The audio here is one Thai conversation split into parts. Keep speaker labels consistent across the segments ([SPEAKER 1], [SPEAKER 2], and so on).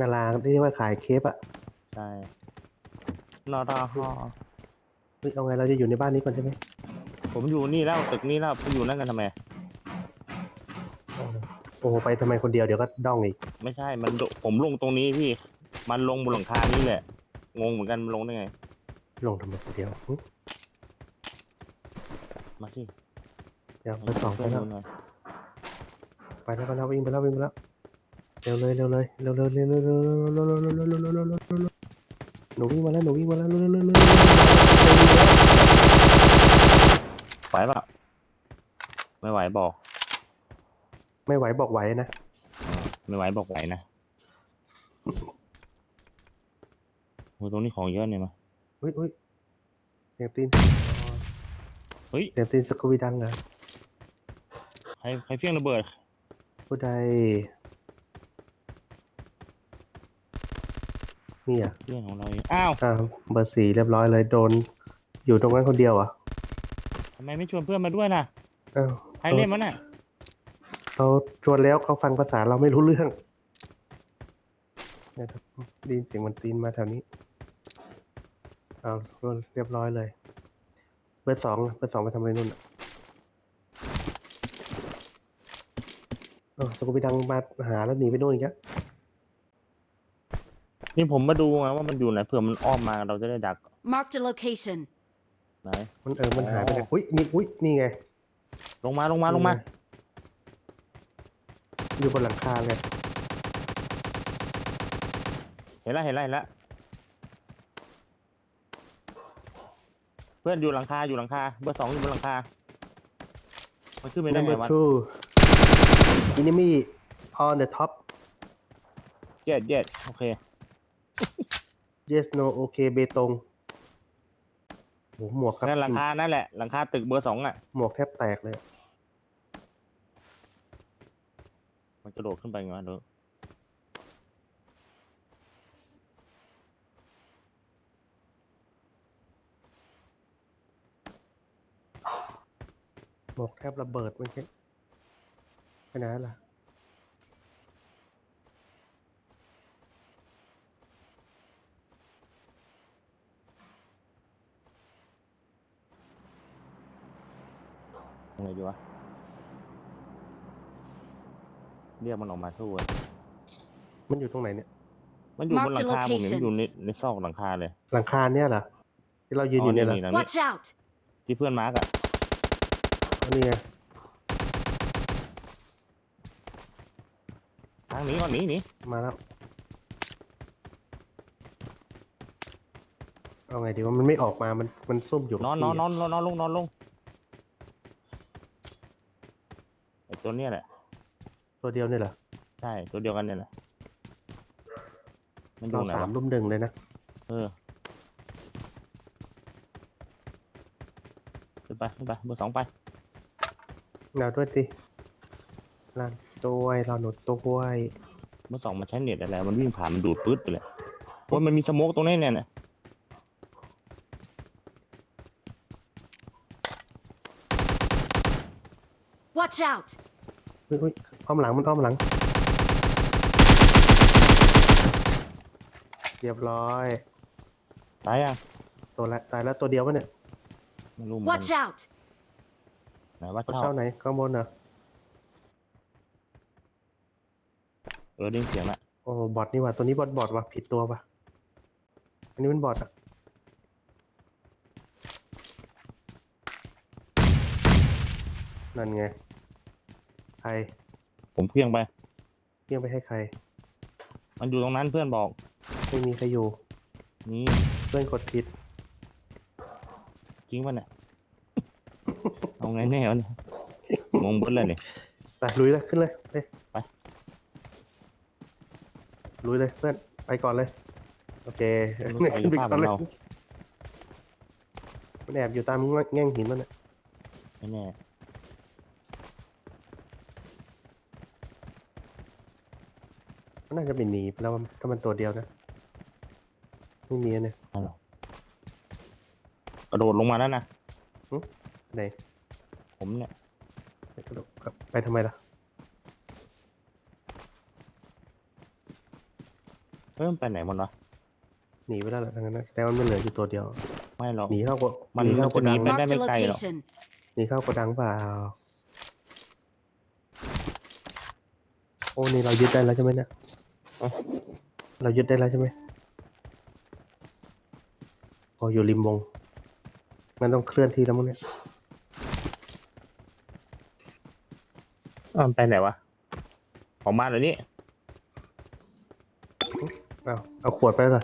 [SPEAKER 1] นาราที่ว่าขายเคปอะ
[SPEAKER 2] ใช่นอรอฮอ
[SPEAKER 1] เฮ้ยเอาไงเราจะอยู่ในบ้านนี้ก่อนใช่ไหม
[SPEAKER 2] ผมอยู่นี่แล้วตึกนี้แล้วผมอยู่นั่นกันทำไม
[SPEAKER 1] โอ้โหไปทำไมคนเดียวเดี๋ยวก็ด้องอีก
[SPEAKER 2] ไม่ใช่มันโดผมลงตรงนี้พี่ มันลงบนหลังคานี่แหละ งงเหมือนกันมันลงได้ไง
[SPEAKER 1] ลงทำไมคนเดียวหึ
[SPEAKER 2] มาสิ
[SPEAKER 1] เดี๋ยวไปสองไป
[SPEAKER 2] เพื่อน
[SPEAKER 1] แล้ว
[SPEAKER 2] ดูหน่อย
[SPEAKER 1] ไปแล้วไปแล้ววิ่งไปแล้ววิ่งไปแล้ว เร็วเลยเร็วเลยเร็วเร็วเร็วเร็วเร็วเร็วเร็วเร็วเร็วเร็วเร็วเร็วเร็วเร็วหนูวิ่งมาแล้วหนูวิ่งมาแล้วเร็วเร็วเร็วเร็ว
[SPEAKER 2] ไหวปล่าไม่ไหวบอก
[SPEAKER 1] ไม่ไหวบอกไหวนะ
[SPEAKER 2] ไม่ไหวบอกไหวนะโอ้ตรงนี้ของเยอะเนี่ยมา
[SPEAKER 1] อุ้ยอุ้ยเสียงตีน
[SPEAKER 2] เฮ้ย
[SPEAKER 1] เสียงตีนสกูบีดังนะ
[SPEAKER 2] ใครใครเฟี้ยงระเบิด
[SPEAKER 1] ผู้ใด นี่อะ
[SPEAKER 2] เรื่องของเราเองอ้าว
[SPEAKER 1] อ่าเบอร์สี่เรียบร้อยเลยโดน อยู่ตรงนั้นคนเดียวเหรอะ
[SPEAKER 2] ทำไมไม่ชวนเพื่อนมาด้วยล่ะ
[SPEAKER 1] อ้าว
[SPEAKER 2] ใครเล่นมันน่ะ
[SPEAKER 1] เขาชวนแล้วเขาฟังภาษาเราไม่รู้เรื่องเนะครับไดีนเสียงมันตีนมาแถวนี้เอาเรียบร้อยเลย เบอร์สองเบอร์สองไปทำอะไรนู่นอะเออสกุบิดังมาหาแล้วหนีไปนู่นอีกแล้ว
[SPEAKER 2] นี่ผมมาดูไงว่ามันอยู่ไหนเผื่อมันอ้อมมาเราจะได้ดัก
[SPEAKER 3] Marked a location.
[SPEAKER 2] ไหน
[SPEAKER 1] มันเออ มันหายไปไหน
[SPEAKER 2] อ๋อ
[SPEAKER 1] อุ้ยนี่อุ้ยนี่ไง
[SPEAKER 2] ลงมาลงมาลงมา
[SPEAKER 1] อยู่บนหลังคาเลย
[SPEAKER 2] เห็นแล้วเห็นแล้วเห็นแล้วเพื่อนอยู่หลังคาอยู่หลังคาเบอร์สองอยู่บนหลังคา มันขึ้นไปได้
[SPEAKER 1] number
[SPEAKER 2] ไงวะ
[SPEAKER 1] two enemy on the top
[SPEAKER 2] เจ็ดเจ็ดโอเค
[SPEAKER 1] yes no โอเคเบตงโหหมวกครับ
[SPEAKER 2] นั่นหลังคา นั่นแหละ หลังคาตึกเบอร์สองอะ
[SPEAKER 1] หมวกแทบแตกเลย
[SPEAKER 2] มันกระโดดขึ้นไปไงวะเดู
[SPEAKER 1] หมวกแทบระเบิดเมื่อกี้ไปไหนล่ะ
[SPEAKER 2] ไงดีวะ เรียกมันออกมาสู้อะ
[SPEAKER 1] มันอยู่ตรงไหนเนี่ย
[SPEAKER 2] มันอยู่บนหลังคา
[SPEAKER 3] Mark
[SPEAKER 2] ผ
[SPEAKER 3] the
[SPEAKER 2] มเห็นมัน
[SPEAKER 3] location
[SPEAKER 2] อยู่ในในซอกหลังคาเลย
[SPEAKER 1] หลังคาเนี่ยเหรอที่เรายืนอยู่เนี่ยเหรอ
[SPEAKER 2] หลัง
[SPEAKER 3] Watch out!
[SPEAKER 2] ที่เพื่อนมาร์กอะ
[SPEAKER 1] อันนี้ไง
[SPEAKER 2] ทางหนี้ก่อนหนีหนี
[SPEAKER 1] มาแล้วเอาไงดีว่ามันไม่ออกมามันมันซุ่มอยู่
[SPEAKER 2] นอน
[SPEAKER 1] กับ
[SPEAKER 2] นอน
[SPEAKER 1] ที่
[SPEAKER 2] นอนนอนนอนลงนอนลงไอ ตัวเนี้ยแหละ
[SPEAKER 1] ตัวเดียวเนี่ยเหรอ
[SPEAKER 2] ใช่ ตัวเดียวกันเนี่ยแหละ มันอ
[SPEAKER 1] เรา
[SPEAKER 2] ยู่ไหน
[SPEAKER 1] สาม
[SPEAKER 2] วะ
[SPEAKER 1] รุ่มหนึ่งเลยนะ
[SPEAKER 2] เออขึ้นไปขึ้นไปเบอร์สองไป
[SPEAKER 1] เราด้วยสิลานตัวไอ้เราหนุดตัวไว้
[SPEAKER 2] เบอร์สองมันใช้เน็ตอะไร มันวิ่งผ่านมันดูดปื๊ดไปเลยโอ้ยมันมีสโมกตรงนี้เนี่ยเนี่ย
[SPEAKER 3] Watch out!
[SPEAKER 1] อุ้ยอุ้ยอ้อมหลังมันอ้อมหลัง เรียบร้อย
[SPEAKER 2] ตายยัง
[SPEAKER 1] ตัวละตายแล้วตัวเดียววะเนี่ย
[SPEAKER 2] ไม่รู้เหมือนกั
[SPEAKER 3] Watch
[SPEAKER 2] น
[SPEAKER 3] out!
[SPEAKER 2] ไหนว่า
[SPEAKER 1] เขา
[SPEAKER 2] เช่า
[SPEAKER 1] เช่าไหนข้างบนเหรอ
[SPEAKER 2] เออได้ยินเสียงละ
[SPEAKER 1] โอ้บอทนี่หว่าตัวนี้บอทบอทว่ะผิดตัวว่ะอันนี้มันบอทอะนั่นไง ใคร
[SPEAKER 2] ผมเพียงไป
[SPEAKER 1] เรียกไปให้ใคร
[SPEAKER 2] มันอยู่ตรงนั้นเพื่อนบอก
[SPEAKER 1] ไม่มีใครอยู่
[SPEAKER 2] นี่
[SPEAKER 1] เพื่อนกดผิด
[SPEAKER 2] จริงป่ะเนี่ย เอาไงแน่วะเนี่ยงงเบิดเลยเนี่ย
[SPEAKER 1] ไปลุยเลยขึ้นเลยไป
[SPEAKER 2] ไป
[SPEAKER 1] ลุยเลยเพื่อนไปก่อนเลย โอเค
[SPEAKER 2] ไม่รู้ใครอยู่ภาพของเรา
[SPEAKER 1] มันแอบอยู่ตามแง่งหินมันน่ะ
[SPEAKER 2] ไม่แน่
[SPEAKER 1] มันน่าจะเป็นหนีไปแล้วมั้งถ้ามันตัวเดียวนะไม่มีอะเนี่ย
[SPEAKER 2] เอาหรอกกระโดดลงมาแล้วนะ
[SPEAKER 1] ไหน
[SPEAKER 2] ผมเนี่ย
[SPEAKER 1] ไปกระโดดไปทำไมล่ะ
[SPEAKER 2] เฮ้ยมันไปไหนหมดวะ
[SPEAKER 1] หนีไปแล้วแหละทั้งนั้นนะแต่ว่ามันเหลืออยู่ตัวเดียว
[SPEAKER 2] ไม่หรอก
[SPEAKER 1] หนีเข้าโก
[SPEAKER 2] มัน
[SPEAKER 1] หนีเข้าโก
[SPEAKER 2] มันจะหนี
[SPEAKER 1] ดัง
[SPEAKER 2] ไปได้
[SPEAKER 3] Marked a
[SPEAKER 2] ไม่ไกลหรอก
[SPEAKER 3] location.
[SPEAKER 1] หนีเข้าโกดังเปล่า อ้นี่เรายึดได้แล้วใช่ไหมเนี่ยเอ้าเรายึดได้แล้วใช่ไหมโอ้อยู่ริมวงมันต้องเคลื่อนที่แล้วมั้งเนี่ย
[SPEAKER 2] อ้าวมันไปไหนวะออกมาเดี๋ยวนี้
[SPEAKER 1] เอาเอาขวดไปเลย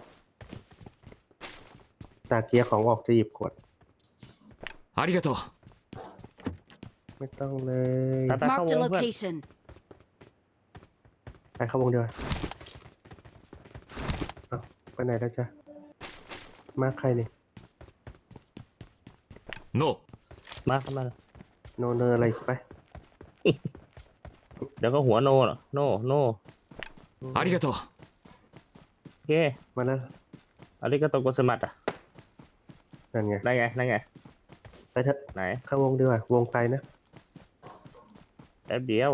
[SPEAKER 1] จากเกียร์ของออกจะหยิบขวด
[SPEAKER 4] ありがとう
[SPEAKER 1] ไม่ต้องเลย
[SPEAKER 2] ไปไปเข้าว
[SPEAKER 3] Marked a
[SPEAKER 2] งเพื่อน
[SPEAKER 3] location.
[SPEAKER 1] ไปเข้าวงเดียวาเอาไปไหนแล้วจ้ะมาใครนี่
[SPEAKER 4] ノー
[SPEAKER 2] มาเข้ามาเลย
[SPEAKER 1] โนเนอร์อะไรไป
[SPEAKER 2] เดี๋ยวก็หัวโนเหรอโนโน
[SPEAKER 4] ありがとう
[SPEAKER 2] โอเค
[SPEAKER 1] มาแล้ว
[SPEAKER 2] อันนี้ก็ตกกสมัตอ่ะ
[SPEAKER 1] นั่นไง
[SPEAKER 2] ได้ไงได้ไง
[SPEAKER 1] ไปเถอะ
[SPEAKER 2] ไหน
[SPEAKER 1] เข้าวงดีกว่าวงไกลนะ
[SPEAKER 2] แป๊บเดียว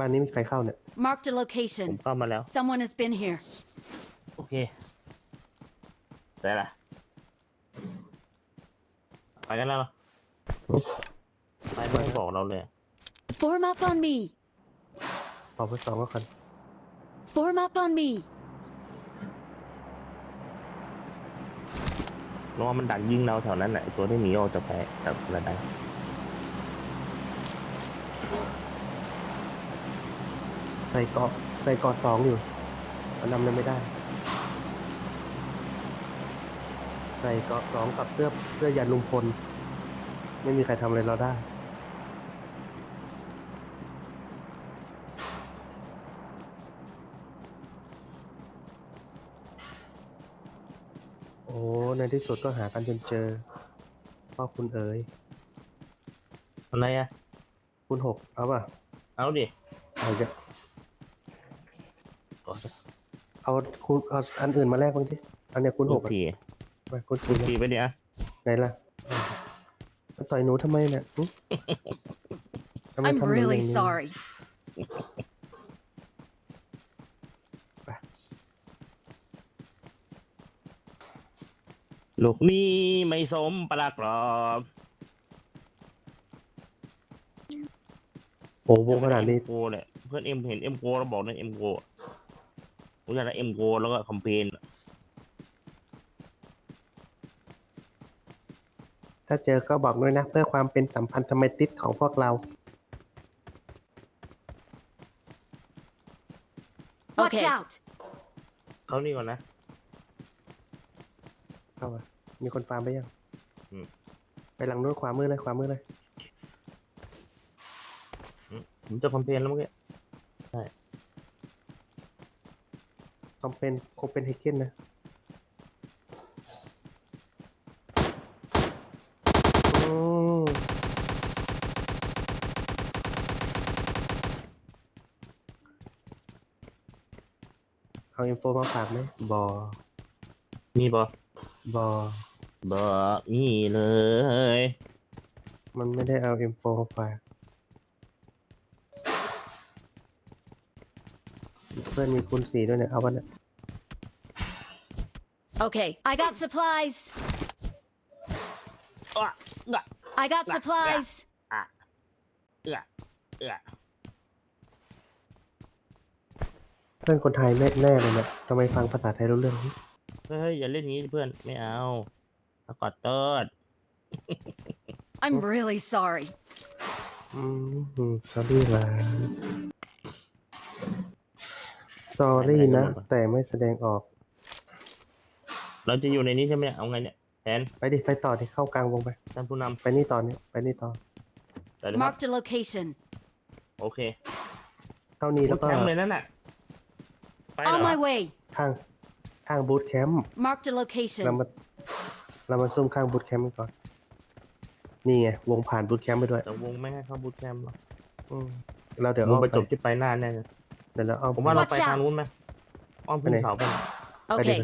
[SPEAKER 1] บ้านนี้มีใครเข้าเนี่ย
[SPEAKER 3] Marked a
[SPEAKER 2] ผม
[SPEAKER 3] location.
[SPEAKER 2] เข้ามาแล้ว
[SPEAKER 3] Someone has been here.
[SPEAKER 2] โอเค ได้ละไปกันแล้วเหรอไปไม่บอกเราเลย
[SPEAKER 3] Form up on me.
[SPEAKER 1] ขอเพื่อสองก็คัน
[SPEAKER 3] Form up on me.
[SPEAKER 2] ระวังมันดักยิงเราแถวนั้นแหละไอ้ตัวที่หนีออกจากแพจากระดับ
[SPEAKER 1] ใส่เกาะใส่เกาะสองอยู่มันนำเลยไม่ได้ ใส่เกาะสองกับเสื้อเสื้อยันลุงพล ไม่มีใครทำอะไรเราได้โอ้ในที่สุดก็หากันจนเจอพ่อคุณเอ๋ย
[SPEAKER 2] อะไรอะ
[SPEAKER 1] คุณหกเอาป่ะ
[SPEAKER 2] เอาดิ
[SPEAKER 1] เอาจะ เอาคุณเอาอันอื่นมาแลกบ้างดิอันเนี้ยคุณห
[SPEAKER 2] ลู
[SPEAKER 1] ก
[SPEAKER 2] ก
[SPEAKER 1] อะ
[SPEAKER 2] สี่
[SPEAKER 1] ไปคุณ
[SPEAKER 2] ลู
[SPEAKER 1] สี่
[SPEAKER 2] กสี่ไปดิอะ
[SPEAKER 1] ไหนล่ะมาต่อยหนูทำไมเนี่ยหึทำไม
[SPEAKER 3] I'm
[SPEAKER 1] ทำหนู
[SPEAKER 3] really
[SPEAKER 1] อย่างนี้
[SPEAKER 3] sorry.
[SPEAKER 2] ลูกนี้ไม่สมปรากรอบ
[SPEAKER 1] โอ้โหขนาดนี้
[SPEAKER 2] เอ็มโกเนี่ยเพื่อนเอ็มเห็นเอ็มโกเราบอกนะเอ็มโก ผมอยากได้เอ็มโกแล้วก็คอมเพน
[SPEAKER 1] ถ้าเจอก็บอกด้วยนะ เพื่อความเป็นสัมพันธไมตริของพวกเรา
[SPEAKER 3] Watch Okay. out.
[SPEAKER 2] เขานี่ก่อนนะ
[SPEAKER 1] เข้ามามีคนฟาร์มไปยัง
[SPEAKER 2] อืม
[SPEAKER 1] ไปหลังนู้นขวามือเลยขวามือเลย
[SPEAKER 2] ผมจะคอมเพนแล้วเมื่อกี้
[SPEAKER 1] คอมเป็นโคเปนเฮเกนนะอืมเอาอินโฟมาฝากไหมบอ
[SPEAKER 2] มีปะ
[SPEAKER 1] บอ
[SPEAKER 2] บอกมีเลย
[SPEAKER 1] มันไม่ได้เอาอินโฟมาฝาก พื่อนมีคูณสี่ด้วยเนี่ยเอาวันเนี่ย
[SPEAKER 3] Okay. I got supplies.
[SPEAKER 2] อะอะ
[SPEAKER 3] I got
[SPEAKER 2] Lah,
[SPEAKER 3] supplies.
[SPEAKER 2] เอื้อเอื้อ
[SPEAKER 1] เพื่อนคนไทยแน่แน่เลยเนี่ยทำไมฟังภาษาไทยรู้เรื่อง
[SPEAKER 2] เฮ้ยอย่าเล่นงี้ดิเพื่อนไม่เอาเอากอดเติร์ด
[SPEAKER 3] I'm really sorry.
[SPEAKER 1] อืม sorry ล่ะ sorry นะ แต่ไม่แสดงออก
[SPEAKER 2] เราจะอยู่ในนี้ใช่ไหมเนี่ยเอาไงเนี่ยแทน
[SPEAKER 1] ไปดิ ไปต่อที่เข้ากลางวงไป
[SPEAKER 2] ท่านผู้น
[SPEAKER 1] ไปนี่ต่อนี่ไปนี่ต่อำ
[SPEAKER 2] แต่เลยครับ
[SPEAKER 3] Marked a location.
[SPEAKER 2] โอเค
[SPEAKER 1] เข้านี่แล้วก็
[SPEAKER 2] แคมป์เลยนั่นน่ะไปเหร
[SPEAKER 3] On
[SPEAKER 2] อ
[SPEAKER 3] my way.
[SPEAKER 1] ข้างข้างบูธแคมป์
[SPEAKER 3] Marked a
[SPEAKER 1] เรา
[SPEAKER 3] location.
[SPEAKER 1] มาเรามาซุ่มข้างบูธแคมป์กันก่อน นี่ไง วงผ่านบูธแคมป์ไปด้วย
[SPEAKER 2] แต่วงไม่ให้เข้าบูทแคมป์หรอก
[SPEAKER 1] อืมเราเดี๋ยว
[SPEAKER 2] ว
[SPEAKER 1] อ้
[SPEAKER 2] ง
[SPEAKER 1] อม
[SPEAKER 2] ไป
[SPEAKER 1] ไป
[SPEAKER 2] จบที่ไปหน้าแน่เลย
[SPEAKER 1] เดี๋ยวเราอ้อม
[SPEAKER 2] ผมว่าเรา
[SPEAKER 3] Watch
[SPEAKER 2] ไปทาง
[SPEAKER 3] out
[SPEAKER 2] นู้นไหมอ้อมขึ้นเขาไป
[SPEAKER 1] ไปดิ
[SPEAKER 3] Okay.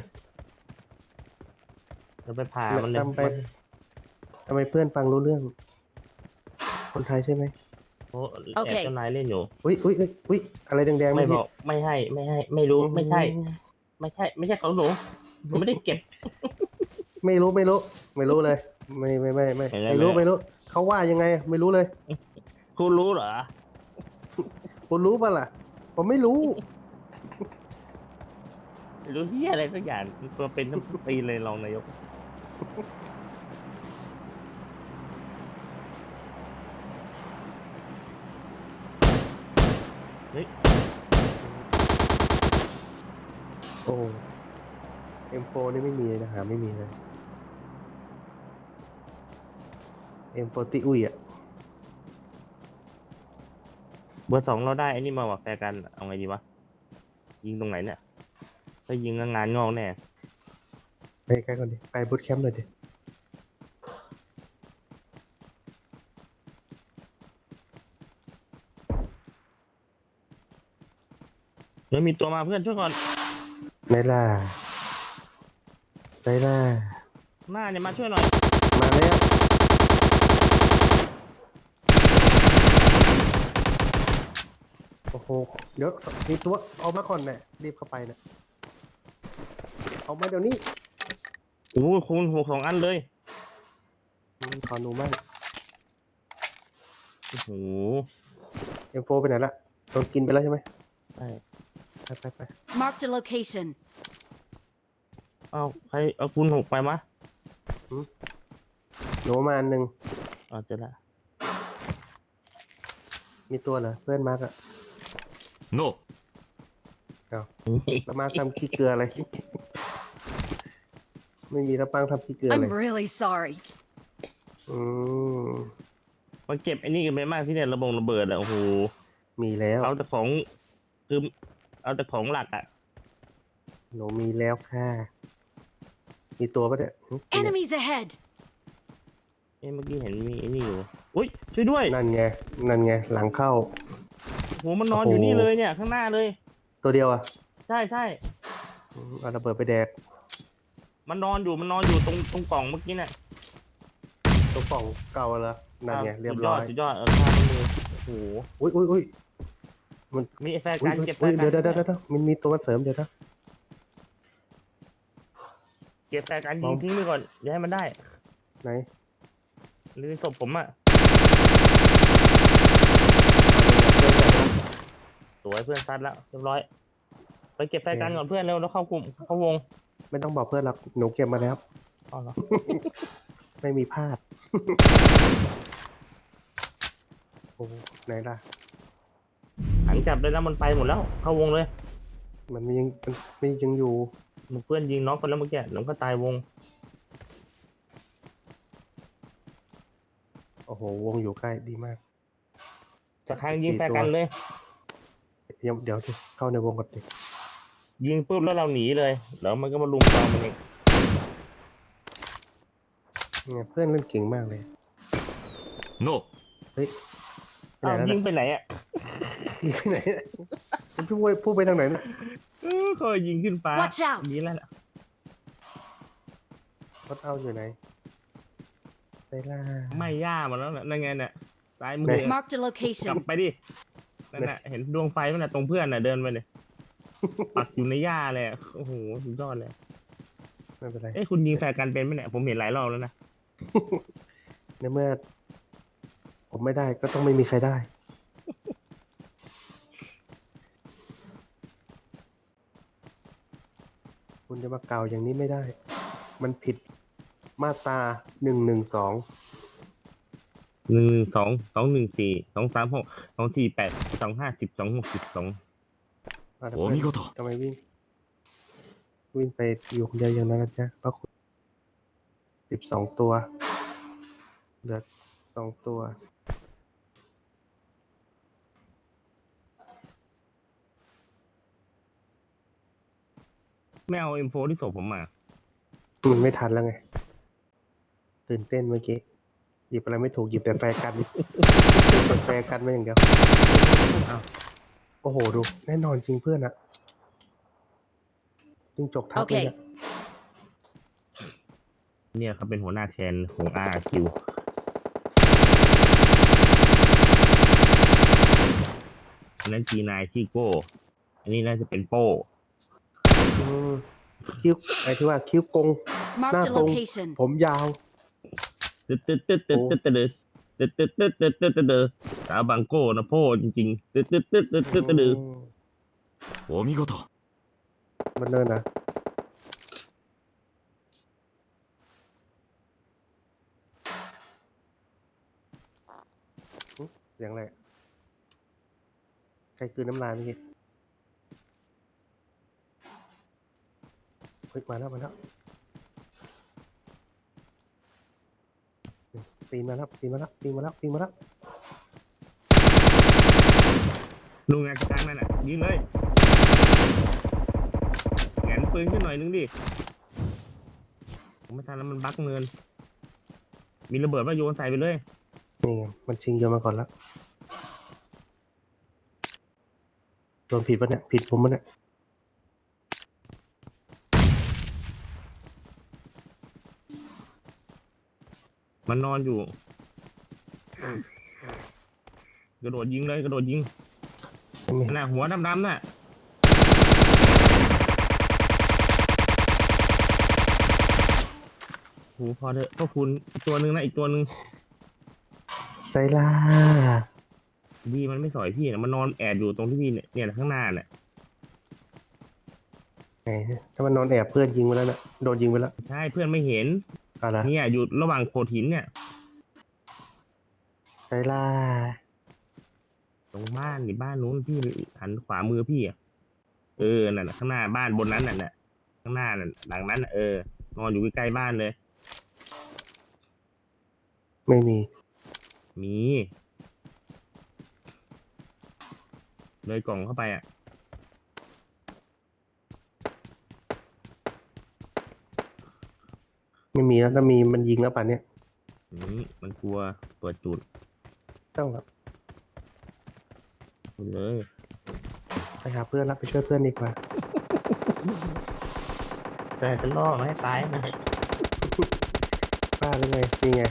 [SPEAKER 2] เราไปผ่ามันเลย
[SPEAKER 1] ทำไปทำไมเพื่อนฟังรู้เรื่อง คนไทยใช่ไหม
[SPEAKER 2] โอ้แอ
[SPEAKER 3] โอบเค
[SPEAKER 2] เจ้านายเล่นอยู่
[SPEAKER 1] อุ้ยอุ้ยอุ้ยอุ้ยอะไรแดงๆ
[SPEAKER 2] ไม่
[SPEAKER 1] เมื่
[SPEAKER 2] บอกไม่ให้ไม่ให้ ไม่รู้ไม่ใช่
[SPEAKER 1] อื
[SPEAKER 2] ไม่ใช่ ไม่ใช่ของหนูหนูไม่ได้เก็บ
[SPEAKER 1] ไม่รู้ไม่รู้ไม่รู้เลย ไม่ไม่ไม่ไม่
[SPEAKER 2] เห็นไหม
[SPEAKER 1] ไม่รู้ไม่รู้ เขาว่ายังไง ไม่รู้เลย
[SPEAKER 2] คุณรู้เหรอ
[SPEAKER 1] คุณรู้ป่ะล่ะ ผมไม่รู้
[SPEAKER 2] รู้ที่อะไรสักอย่างตัวเป็นทั้งปีเลยรองนายก เฮ้ย
[SPEAKER 1] โอ้ M4 นี่ไม่มีเลยนะหาไม่มีเลย M4 ติอุ้ยอะ
[SPEAKER 2] เบอร์สองเราได้ไอ้นี่มาว่ะแฟร์กัน เอาไงดีวะ ยิงตรงไหนเนี่ยถ้ายิงก็งานงอกแน่
[SPEAKER 1] ไปใกล้ก่อนดิ ไปบูตแคมป์หน่อยดิ
[SPEAKER 2] เดี๋ยวมีตัวมาเพื่อนช่วยก่อน
[SPEAKER 1] ไหนล่ะไหนล่ะ
[SPEAKER 2] หน้าเนี่ยมาช่วยหน่อย
[SPEAKER 1] มาแล้ว โอ้โหเดี๋ยวมีตัวเอามาก่อนเนี่ยรีบเข้าไปเนี่ยเอามาเดี๋ยวนี้
[SPEAKER 2] โอ้โหคูณหกสองอันเลย
[SPEAKER 1] อืมขอหนูมาก
[SPEAKER 2] โอ้โห
[SPEAKER 1] M4 ไปไหนละโดนกินไปแล้วใช่ไหม
[SPEAKER 2] ใช่
[SPEAKER 1] ไปไปไป
[SPEAKER 3] Marked a location.
[SPEAKER 2] เอาใครเอาคูณหกไปมะ
[SPEAKER 1] หนูมาอันหนึ่ง
[SPEAKER 2] เอาเจอละ
[SPEAKER 1] มีตัวเหรอเพื่อนมาร์กอะ
[SPEAKER 4] ノー
[SPEAKER 1] แล้วมาร์กทำขี้เกลืออะไร ไม่มีแล้วปังทำขี้เกลือเล
[SPEAKER 3] I'm
[SPEAKER 1] ย
[SPEAKER 3] really sorry.
[SPEAKER 1] อืม
[SPEAKER 2] มาเก็บไอ้นี่กันไปมากที่เนี่ยระบงระเบิดอะโอ้โห
[SPEAKER 1] มีแล้ว
[SPEAKER 2] เอาแต่ของคือเอาแต่ของหลักอะ
[SPEAKER 1] หนูมีแล้วค่ะ มีตัวปะเนี่ยหึ
[SPEAKER 3] Enemies ahead.
[SPEAKER 2] เอ้เมื่อกี้เห็นมีไอ้นี่อยู่อุ้ยช่วยด้วย
[SPEAKER 1] นั่นไง นั่นไง หลังเข้า
[SPEAKER 2] โหมันนอน
[SPEAKER 1] โอ้
[SPEAKER 2] อ
[SPEAKER 1] โห
[SPEAKER 2] ยู่นี่เลยเนี่ยข้างหน้าเลย
[SPEAKER 1] ตัวเดียวอะ
[SPEAKER 2] ใช่ใช่
[SPEAKER 1] อืมเอาระเบิดไปแดก
[SPEAKER 2] มันนอนอยู่มันนอนอยู่ตรงตรงกล่องเมื่อกี้เนี่ย
[SPEAKER 1] ตัวกล่องเก่าเหรอนั่นไง
[SPEAKER 2] ครับ
[SPEAKER 1] เรียบร้อย
[SPEAKER 2] สุดยอดสุดยอดเออข้ามไปเลยโอ้โห
[SPEAKER 1] อุ้ยอุ้ยอุ้ย
[SPEAKER 2] มีไอ้แฟร์
[SPEAKER 1] อุ้
[SPEAKER 2] กั
[SPEAKER 1] ย
[SPEAKER 2] น
[SPEAKER 1] อุ้ย
[SPEAKER 2] เก็บแฟ
[SPEAKER 1] อุ้ย
[SPEAKER 2] ร์กั
[SPEAKER 1] เดี๋ยวเดี๋ยวเดี๋ยวเดี๋ยวมันมีตัวมาเสริมเดี๋ยวนะ
[SPEAKER 2] เก็บแฟร์กัน
[SPEAKER 1] ล
[SPEAKER 2] ยิ
[SPEAKER 1] อง
[SPEAKER 2] งทิ้งไปก่อนอย่าให้มันได้
[SPEAKER 1] ไหน
[SPEAKER 2] หรือศพผมอะ
[SPEAKER 1] เอาเลยเพื่อนก่อนนะ
[SPEAKER 2] สวยเพื่อนซัดแล้วเรียบร้อย ไปเก็บแฟร์กันก่อนเพื่อนเร็วแล้วเข้ากลุ่มเข้าวง
[SPEAKER 1] ไม่ต้องบอกเพื่อนหรอกหนูเก็บมาแล้ว
[SPEAKER 2] อ๋อเหรอ
[SPEAKER 1] ไม่มีพลาด โอ้ไหนล่ะ
[SPEAKER 2] หันจับเลยแล้วมันไปหมดแล้ว เข้าวงเลย
[SPEAKER 1] มันมียังมันมียังอยู่
[SPEAKER 2] มันเพื่อนยิงน็อกไปแล้วเมื่อกี้หลงก็ตายวง
[SPEAKER 1] โอ้โห วงอยู่ใกล้ดีมาก
[SPEAKER 2] จะทางยิงแฟร์กันเลย
[SPEAKER 1] เดี๋ยวเดี๋ยวสิเข้าในวงก่อนดิ
[SPEAKER 2] ยิงปุ๊บแล้วเราหนีเลย แล้วมันก็มาลุมจอมันเอง
[SPEAKER 1] เนี่ยเพื่อนเล่นเก่งมากเลย
[SPEAKER 4] ノー
[SPEAKER 1] เฮ้ยไปไหน
[SPEAKER 2] อ้าว
[SPEAKER 1] แล้ว
[SPEAKER 2] ยิ
[SPEAKER 1] เนี่ย
[SPEAKER 2] งไปไหนอะ
[SPEAKER 1] ยิงไปไหนเนี่ยมันพูดไปพูดไปทางไหนเนี่ย
[SPEAKER 2] เออเขายิงขึ้นฟ้า
[SPEAKER 3] Watch out
[SPEAKER 2] ยิงแล้วล่ะ
[SPEAKER 1] รถเอาอยู่ไหนไปล่า
[SPEAKER 2] ไม่ย่ามาแล้วน่ะนั่นไงน่ะซ้ายมื
[SPEAKER 1] ไห
[SPEAKER 2] อน
[SPEAKER 3] Marked a
[SPEAKER 2] กลับ
[SPEAKER 3] location.
[SPEAKER 2] ไปดิ นั่นน่ะเห็นดวงไฟมันน่ะตรงเพื่อนน่ะเดินไปเลยปักอยู่ในหญ้าเลยอะโอ้โหสุดยอดเลย
[SPEAKER 1] ไม่เป็นไร
[SPEAKER 2] เอ้ยคุณยิงแฟร์กันเป็นไหมเนี่ยผมเห็นหลายรอบแล้วนะ
[SPEAKER 1] ในเมื่อ ผมไม่ได้ก็ต้องไม่มีใครได้ คุณจะมาเกล่าวอย่างนี้ไม่ได้ มันผิดมาตราหนึ่งหนึ่งสอง
[SPEAKER 2] หนึ่งสองสองหนึ่งสี่สองสามหกสองสี่แปดสองห้าสิบสองหกสิบสอง
[SPEAKER 4] โอ้มีโกโตะ
[SPEAKER 1] ทำไมวิ่ง วิ่งไปอยู่คนเดียวอย่างนั้นนะจ๊ะพระคุณสิบสองตัว เหลือสองตัว
[SPEAKER 2] ไม่เอาเอ็มโฟที่ส่งผมมา
[SPEAKER 1] มันไม่ทันแล้วไง ตื่นเต้นเมื่อกี้ หยิบอะไรไม่ถูกหยิบแต่แฟร์กันหยิบแต่แฟร์กันมาอย่างเดียว
[SPEAKER 2] อ้าว
[SPEAKER 1] โอ้โหดู แน่นอนจริงเพื่อนอะจริงจกทับเลย
[SPEAKER 3] Okay
[SPEAKER 1] เนี่ย
[SPEAKER 2] เนี่ยเขาเป็นหัวหน้าแคนของอาคิวอันนั้นจีนายที่โก้ อันนี้น่าจะเป็นโป้
[SPEAKER 1] อืมคิ้วไอ้ที่ว่าคิ้วกง
[SPEAKER 3] Marked a
[SPEAKER 1] Nah, không.
[SPEAKER 3] location.
[SPEAKER 1] ผมยาว
[SPEAKER 2] ตาบังโก้นะพ่อจริงๆโอ้มีก็ต่
[SPEAKER 1] อมันเนินนะเสียงอะไรใครคือน้ำลายไม่เห็นเฮ้ยมาแล้วมาแล้ว ปีนมาแล้วปีนมาแล้วปีนมาแล้วปีนมาแล้ว
[SPEAKER 2] ลุงงานกลางนั่นน่ะยิงเลยแหงนปืนขึ้นหน่อยนึงดิผมไม่ทันแล้วมันบักเงิน มีระเบิดว่าโยนใส่ไปเลย
[SPEAKER 1] นี่ไงมันชิงโยนมาก่อนแล้วโดนผิดปะเนี่ยผิดผมปะเนี่ย
[SPEAKER 2] มันนอนอยู่ กระโดดยิงเลยกระโดดยิง
[SPEAKER 1] ไม่มี
[SPEAKER 2] น่ะหัวดำๆน่ะโหพอเถอะพวกคุณอีกตัวหนึ่งนะอีกตัวหนึ่ง
[SPEAKER 1] ไซล่า
[SPEAKER 2] ดีมันไม่สอยพี่นะมันนอนแอบอยู่ตรงที่พี่เนี่ยเนี่ยข้างหน้าเนี่ย
[SPEAKER 1] ไหนถ้ามันนอนแอบเพื่อนยิงไปแล้วน่ะโดนยิงไปแล้ว
[SPEAKER 2] ใช่เพื่อนไม่เห็น
[SPEAKER 1] อะไร
[SPEAKER 2] เนี่ยอยู่ระหว่างโขดหินเนี่ย
[SPEAKER 1] ไซล่า
[SPEAKER 2] ตรงบ้านนี่บ้านนู้นพี่หันขวามือพี่อะเออนั่นน่ะข้างหน้าบ้านบนนั้นน่ะน่ะข้างหน้าน่ะหลังนั้นน่ะเออนอนอยู่ใกล้ๆบ้านเลย
[SPEAKER 1] ไม่มี
[SPEAKER 2] มี เลยกล่องเข้าไปอะ
[SPEAKER 1] ไม่มีแล้วถ้ามีมันยิงแล้วป่านเนี้ย
[SPEAKER 2] อืมมันกลัวเปิดจุด
[SPEAKER 1] ต้องแล้ว
[SPEAKER 2] หมดเลย
[SPEAKER 1] ไปหาเพื่อนแล้วไปช่วยเพื่อนดีกว่า
[SPEAKER 2] แต่จะล่อมาให้ตายนะ
[SPEAKER 1] บ้าหรือไงนี่ไง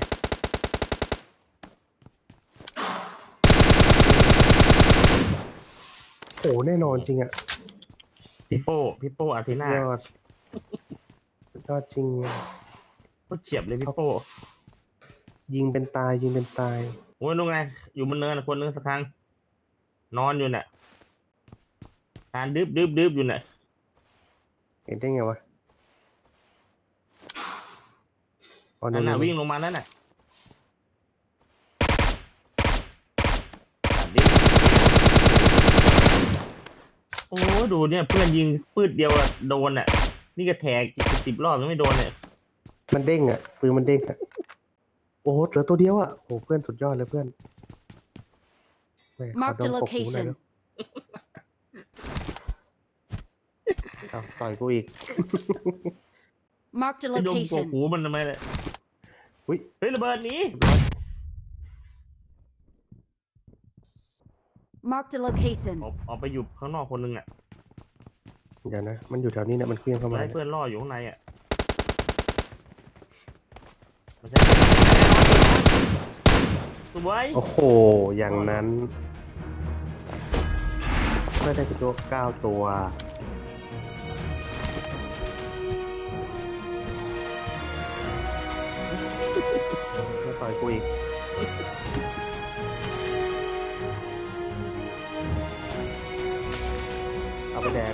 [SPEAKER 1] โอ้แน่นอนจริงอะ
[SPEAKER 2] พี่โป้พี่โป้อาร์เทน่าย
[SPEAKER 1] อดสุดยอดจริงอะ
[SPEAKER 2] ก็เฉียบเลยพี่โป้
[SPEAKER 1] ยิงเป็นตายยิงเป็นตาย
[SPEAKER 2] โอ้ยนู่นไง อยู่บนเนินนะคนนึงสักครั้ง นอนอยู่น่ะการดึบดึบดึบอยู่น่ะ
[SPEAKER 1] เห็นได้ไงวะอ๋อ
[SPEAKER 2] นั่นน่ะ
[SPEAKER 1] ๆๆ
[SPEAKER 2] วิ่งลงมานั่นน่ะตัดดิโอ้ดูเนี่ยเพื่อนยิงปืดเดียวอะโดนอะ นี่ก็แทกสิบรอบยังไม่โดนเนี่ย
[SPEAKER 1] มันเด้งอะปืนมันเด้งอะโอ้โหเหลือตัวเดียวอะโอ้เพื่อนสุดยอดเลยเพื่อนแม่ขอ
[SPEAKER 3] Marked
[SPEAKER 1] ด
[SPEAKER 3] a
[SPEAKER 1] มกกหูหน่อย
[SPEAKER 3] location.
[SPEAKER 1] เร็วเอาต่อยกูอีก
[SPEAKER 3] Marked a
[SPEAKER 2] ไอ้ดมกก
[SPEAKER 3] location.
[SPEAKER 2] หูมันทำไมเนี่ย
[SPEAKER 1] อุ๊ย
[SPEAKER 2] เฮ้ยระเบิดหนี้
[SPEAKER 3] Marked a location.
[SPEAKER 2] ออกออกไปอยู่ข้างนอกคนนึงอะ
[SPEAKER 1] เดี๋ยวนะ มันอยู่แถวนี้เนี่ยมันเคลี้ยงเข้ามา
[SPEAKER 2] ให้
[SPEAKER 1] เนี่ย
[SPEAKER 2] เพื่อนล่ออยู่ข้างในอะไม่ใช่ สวย
[SPEAKER 1] โอ้โห อย่างนั้นไม่ได้เป็นตัวเก้าตัว ไมาต่อยกูอีก เอาไปแดก